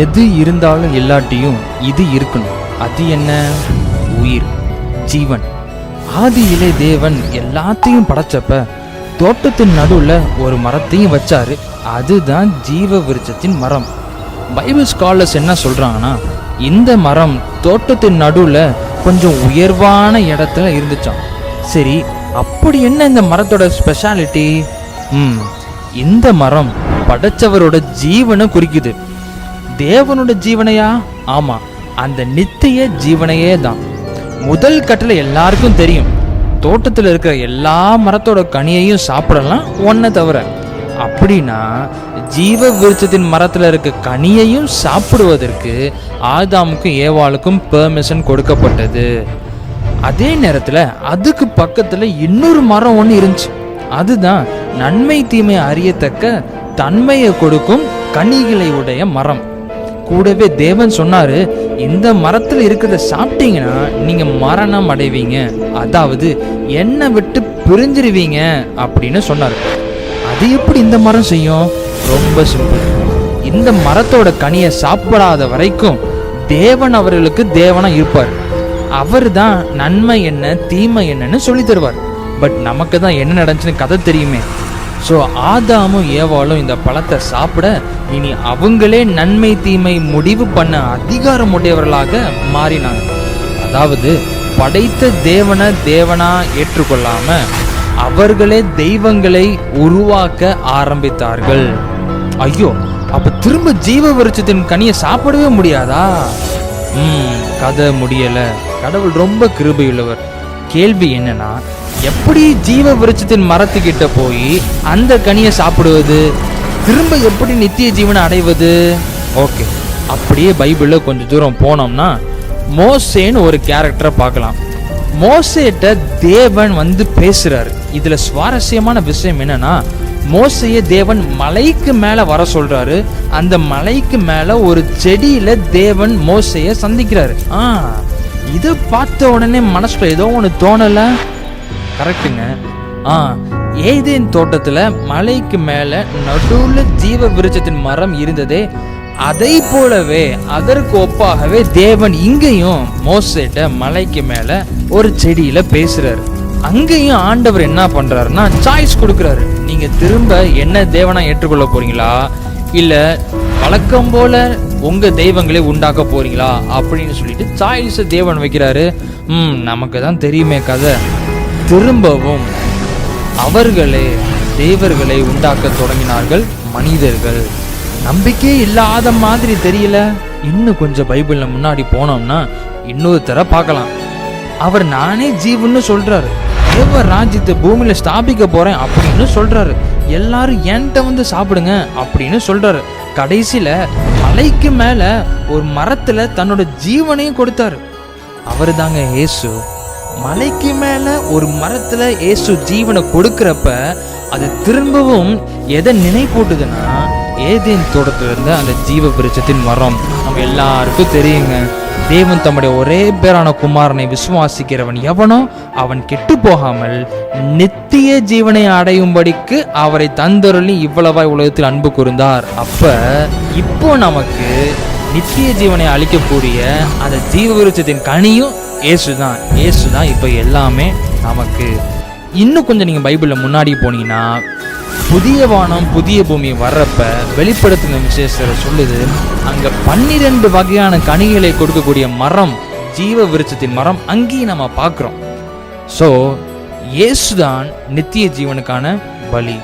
எது இருந்தாலும் இல்லாட்டியும் இது இருக்கணும். அது என்ன? உயிர் ஜீவன். ஆதியிலே தேவன் எல்லாத்தையும் படைச்சப்ப தோட்டத்தின் நடுவில் ஒரு மரத்தையும் வச்சாரு. அதுதான் ஜீவ விருட்சத்தின் மரம். பைபிள் ஸ்காலர்ஸ் என்ன சொல்கிறாங்கன்னா இந்த மரம் தோட்டத்தின் நடுவில் கொஞ்சம் உயர்வான இடத்துல இருந்துச்சான் சரி அப்படி என்ன இந்த மரத்தோட ஸ்பெஷாலிட்டி ம் இந்த மரம் படைச்சவரோட ஜீவனை குறிக்குது. தேவனோட ஜீவனையா? ஆமா அந்த நித்திய ஜீவனையே தான். முதல் கட்டளை எல்லாருக்கும் தெரியும். தோட்டத்தில் இருக்கிற எல்லா மரத்தோட கனியையும் சாப்பிடலாம் ஒன்றை தவிர. அப்படின்னா ஜீவ விருட்சத்தின் மரத்தில் இருக்க கனியையும் சாப்பிடுவதற்கு ஆதாமுக்கும் ஏவாளுக்கும் பெர்மிஷன் கொடுக்கப்பட்டது. அதே நேரத்தில் அதுக்கு பக்கத்தில் இன்னொரு மரம் ஒன்று இருந்துச்சு. அதுதான் நன்மை தீமை அறியத்தக்க தன்மையை கொடுக்கும் கனிகளை உடைய மரம். கூடவே தேவன் சொன்னாரு இந்த மரத்துல இருக்கிறத சாப்பிட்டீங்கன்னா நீங்க மரணம் அடைவீங்க. அதாவது என்னை விட்டு பிரிஞ்சிருவீங்க அப்படின்னு சொன்னாரு. அது எப்படி இந்த மரம் செய்யும்? ரொம்ப சிம்பிள் இந்த மரத்தோட கனியை சாப்பிடாத வரைக்கும் தேவன் அவர்களுக்கு தேவனா இருப்பார். அவர் தான் நன்மை என்ன தீமை என்னன்னு சொல்லி தருவார். பட் நமக்கு தான் என்ன நடந்துச்சுன்னு கதை தெரியுமே. ஸோ ஆதாமும் ஏவாளும் இந்த பழத்தை சாப்பிட இனி அவங்களே நன்மை தீமை முடிவு பண்ண அதிகாரம் உடையவர்களாக மாறினாங்க. அதாவது படைத்த தேவனை தேவனா ஏற்றுக்கொள்ளாம அவர்களே தெய்வங்களை உருவாக்க ஆரம்பித்தார்கள். ஐயோ அப்ப திரும்ப ஜீவ விருட்சத்தின் கனியை சாப்பிடவே முடியாதா? ம் கதை முடியல. கடவுள் ரொம்ப கிருபையுள்ளவர். கேள்வி என்னன்னா எப்படி ஜீவ விருட்சத்தின் மரத்துக்கிட்ட போய் அந்த கனியை சாப்பிடுவது? திரும்ப எப்படி நித்திய ஜீவனை அடைவது? ஓகே. அப்படியே பைபிளில் கொஞ்சம் தூரம் போனோம்னா மோசேன்னு ஒரு கேரக்டரை பார்க்கலாம். மோசேட்ட தேவன் வந்து பேசுறாரு. இதுல சுவாரஸ்யமான விஷயம் என்னன்னா மோசைய தேவன் மலைக்கு மேல வர சொல்றாரு. அந்த மலைக்கு மேல ஒரு செடியில தேவன் மோசைய சந்திக்கிறாரு. ஆ இதை பார்த்த உடனே மனசுல ஏதோ ஒன்று தோணலை? கரெக்டுங்க ஆ ஏதேன் தோட்டத்தில் மலைக்கு மேலே நடுவில் ஜீவ விருட்சத்தின் மரம் இருந்ததே அதை போலவே அதற்கு ஒப்பாகவே தேவன் இங்கேயும் மோசேட்ட மலைக்கு மேலே ஒரு செடியில் பேசுகிறாரு அங்கேயும் ஆண்டவர் என்ன பண்ணுறாருன்னா சாய்ஸ் கொடுக்குறாரு. நீங்கள் திரும்ப என்ன தேவனாக ஏற்றுக்கொள்ள போகிறீங்களா இல்லை வழக்கம் போல உங்க தெய்வங்களை உண்டாக்க போறீங்களா அப்படின்னு சொல்லிட்டு சாய்ஸ் தேவன் வைக்கிறாரு. ம் நமக்கு தான் தெரியுமே கதை. திரும்பவும் அவர்களே தேவர்களை உண்டாக்க தொடங்கினார்கள் மனிதர்கள். நம்பிக்கையே இல்லாத மாதிரி தெரியல. இன்னும் கொஞ்சம் பைபிள்ல முன்னாடி போனோம்னா இன்னொருத்தர பார்க்கலாம். அவர் நானே ஜீவன்னு சொல்றாரு. தேவ ராஜ்யத்தை பூமியில ஸ்தாபிக்க போறேன் அப்படின்னு சொல்றாரு. எல்லாரும் என்கிட்ட வந்து சாப்பிடுங்க அப்படின்னு சொல்றாரு. கடைசியில் மலைக்கு மேலே ஒரு மரத்தில் தன்னோட ஜீவனையும் கொடுத்தாரு. அவர் தாங்க ஏசு. மலைக்கு மேலே ஒரு மரத்தில் ஏசு ஜீவனை கொடுக்குறப்ப அது திரும்பவும் எதை நினைப்பூட்டுதுன்னா ஏதேன் தோட்டத்தில் இருந்த அந்த ஜீவ விருட்சத்தின் மரம். நம்ம எல்லாருக்கும் தெரியுங்க. தேவன் தம்முடைய ஒரே பேரான குமாரனை விசுவாசிக்கிறவன் எவனோ அவன் கெட்டு போகாமல் நித்திய ஜீவனை அடையும்படிக்கு அவரை தந்தருளி இவ்வளவாய் உலகத்தில் அன்பு கூர்ந்தார். அப்ப இப்போ நமக்கு நித்திய ஜீவனை அளிக்கக்கூடிய அந்த ஜீவ விருட்சத்தின் கனியும் இயேசு தான் ஏசு தான் இப்போ எல்லாமே நமக்கு. இன்னும் கொஞ்சம் நீங்கள் பைபிளில் முன்னாடி போனீங்கன்னா புதிய வானம் புதிய பூமி வர்றப்ப வெளிப்படுத்தின விசேஷரை சொல்லுது அங்கே பன்னிரெண்டு வகையான கனிகளை கொடுக்கக்கூடிய மரம் ஜீவ விருட்சத்தின் மரம் அங்கேயும் நம்ம பார்க்குறோம். ஸோ இயேசுதான் நித்திய ஜீவனுக்கான பலி.